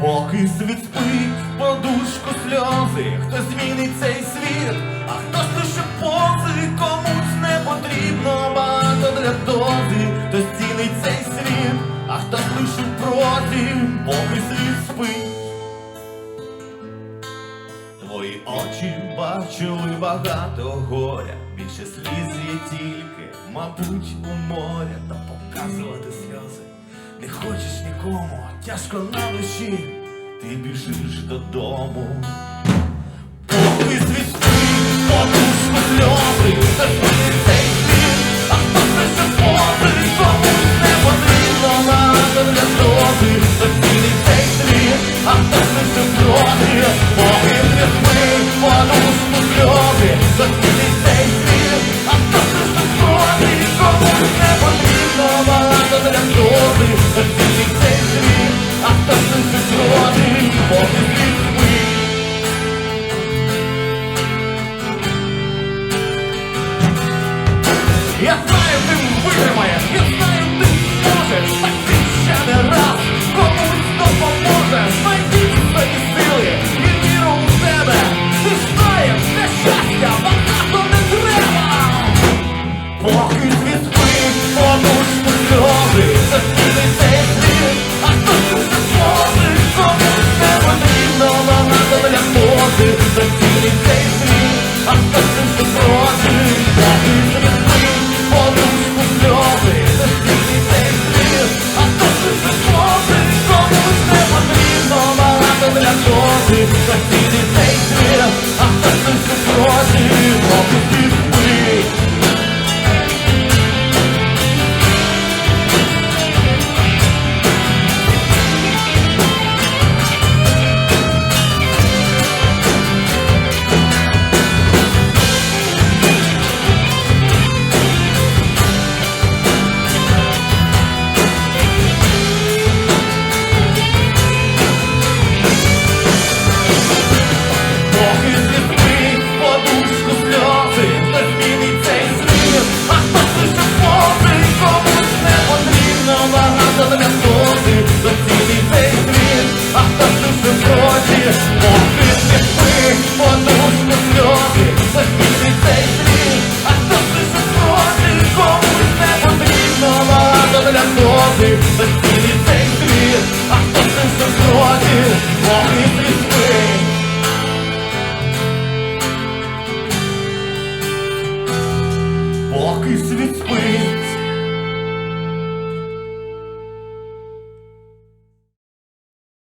Поки світ спить, подушку сльози, хто змінить цей світ, а хто лише пози, комусь не потрібно багато для дози, хто зцінить цей світ, а хто лише проти, поки світ спить. Твої очі бачили багато горя, більше сліз є тільки, мабуть, у моря, та показувати сльози. Не хочеш нікому, тяжко на душі, ти біжиш додому. Я знаю, ти витримаєш, я знаю, ти зможеш, так ти ще не раз комусь допоможеш, знайди собі сили і віру у себе. Ти знаєш, для щастя багато не треба. Поки світ спить, Brasil, Brasil.